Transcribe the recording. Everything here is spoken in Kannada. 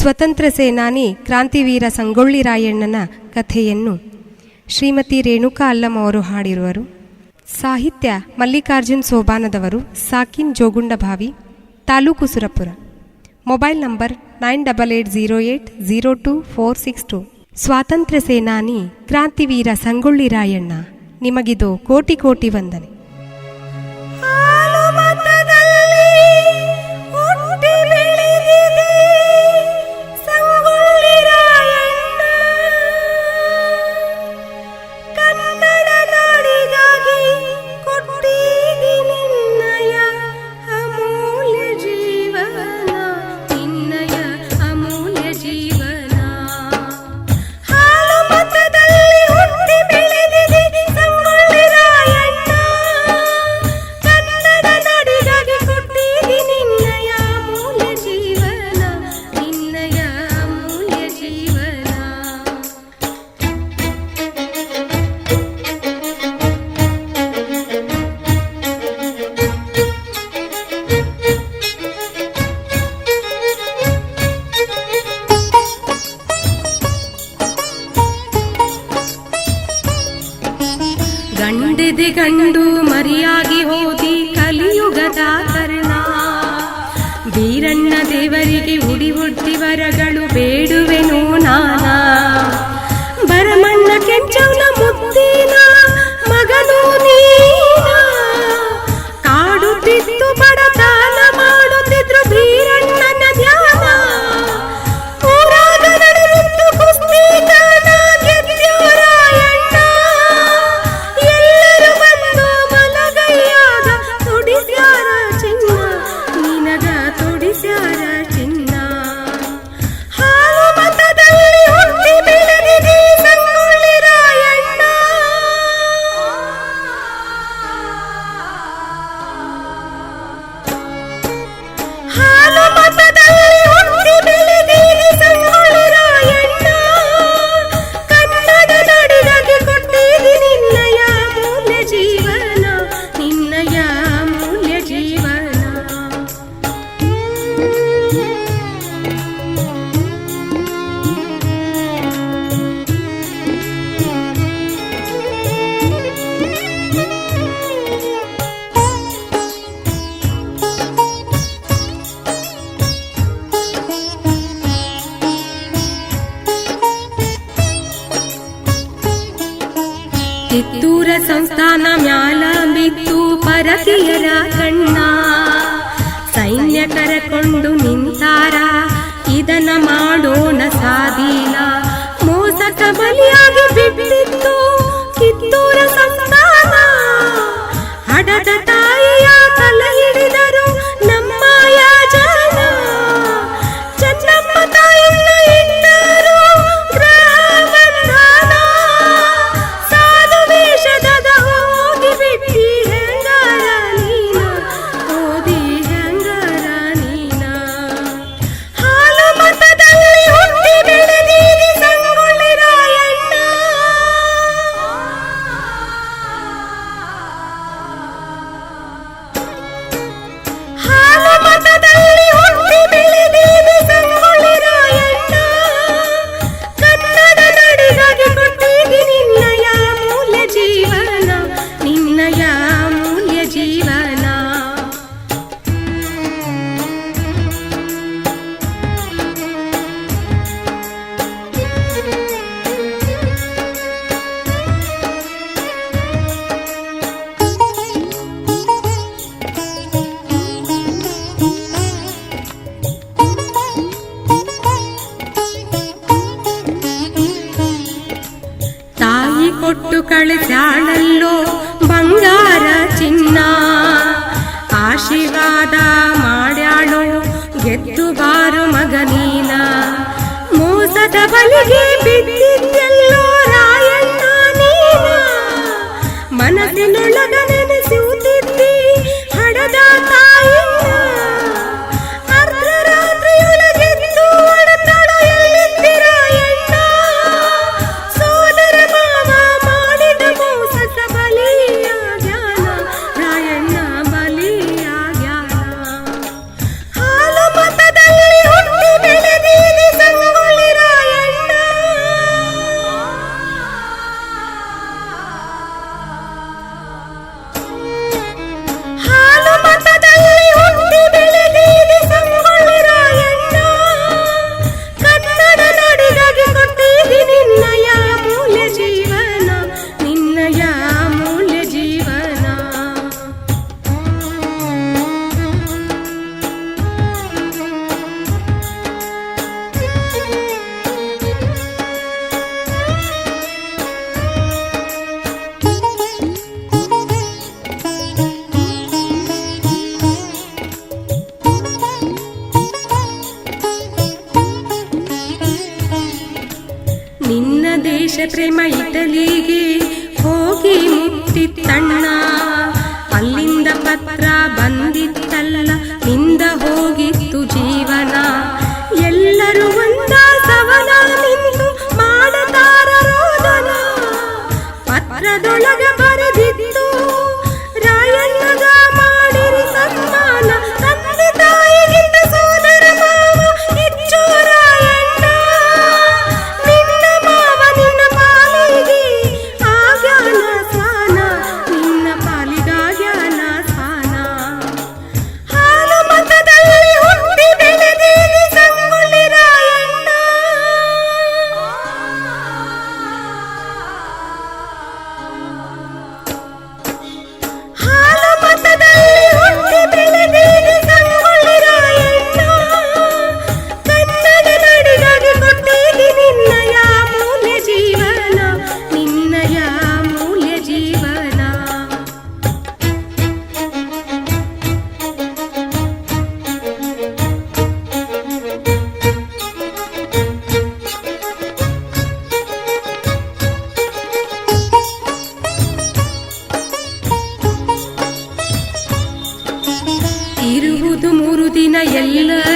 ಸ್ವತಂತ್ರ ಸೇನಾನಿ ಕ್ರಾಂತಿವೀರ ಸಂಗೊಳ್ಳಿ ರಾಯಣ್ಣನ ಕಥೆಯನ್ನು ಶ್ರೀಮತಿ ರೇಣುಕಾ ಅಲ್ಲಂ ಅವರು ಹಾಡಿರುವರು. ಸಾಹಿತ್ಯ ಮಲ್ಲಿಕಾರ್ಜುನ್ ಸೋಬಾನದವರು ಸಾಕಿನ್ Jogundabhavi taluk Surapur. Mobile number nine double eight zero eight zero two four six two. ಸ್ವಾತಂತ್ರ್ಯ ಸೇನಾನಿ ಕ್ರಾಂತಿವೀರ ಸಂಗೊಳ್ಳಿ ರಾಯಣ್ಣ, ನಿಮಗಿದು ಕೋಟಿ ಕೋಟಿ ವಂದನೆ. ಗಂಡೆದೆ ಗಂಡು ಮರಿಯಾಗಿ ಹೋದಿ ಕಲಿಯುಗದ ಕರ್ಣ. ವೀರಣ್ಣ ದೇವರಿಗೆ ಉಡಿ ಹುಟ್ಟಿ ವರಗಳು ಬೇಡುವೆನು ನಾನಾ. ಪರಕೀಯರ ಕಣ್ಣ. ಸೈನ್ಯ ಕರಕೊಂಡು ನಿಂತಾರ. ಇದನ್ನ ಮಾಡೋಣ ಸಾಧೀನ ಕೊಟ್ಟು ಕಳಿಸಾಳಲ್ಲೋ ಬಂಗಾರ ಚಿನ್ನ. ಆಶೀರ್ವಾದ ಮಾಡ್ಯಾಳೋ ಗೆದ್ದು ಬಾರು ಮಗನೀನ ಮೋಸದ ಬಲಿಗೆ ಬಿದ್ದಿದ್ದೆಲ್ಲೋ ರಾಯಣ್ಣ ಕೃಷ್ಣ ಪ್ರೇಮ ಇಟಲಿಗೆ ಹೋಗಿ ಮುಟ್ಟಿತ್ತಣ್ಣ. ಅಲ್ಲಿಂದ ಪತ್ರ ಬಂದಿತ್ತಲ್ಲ ನಿಂದ ಹೋಗಿತ್ತು ಜೀ 眼泪。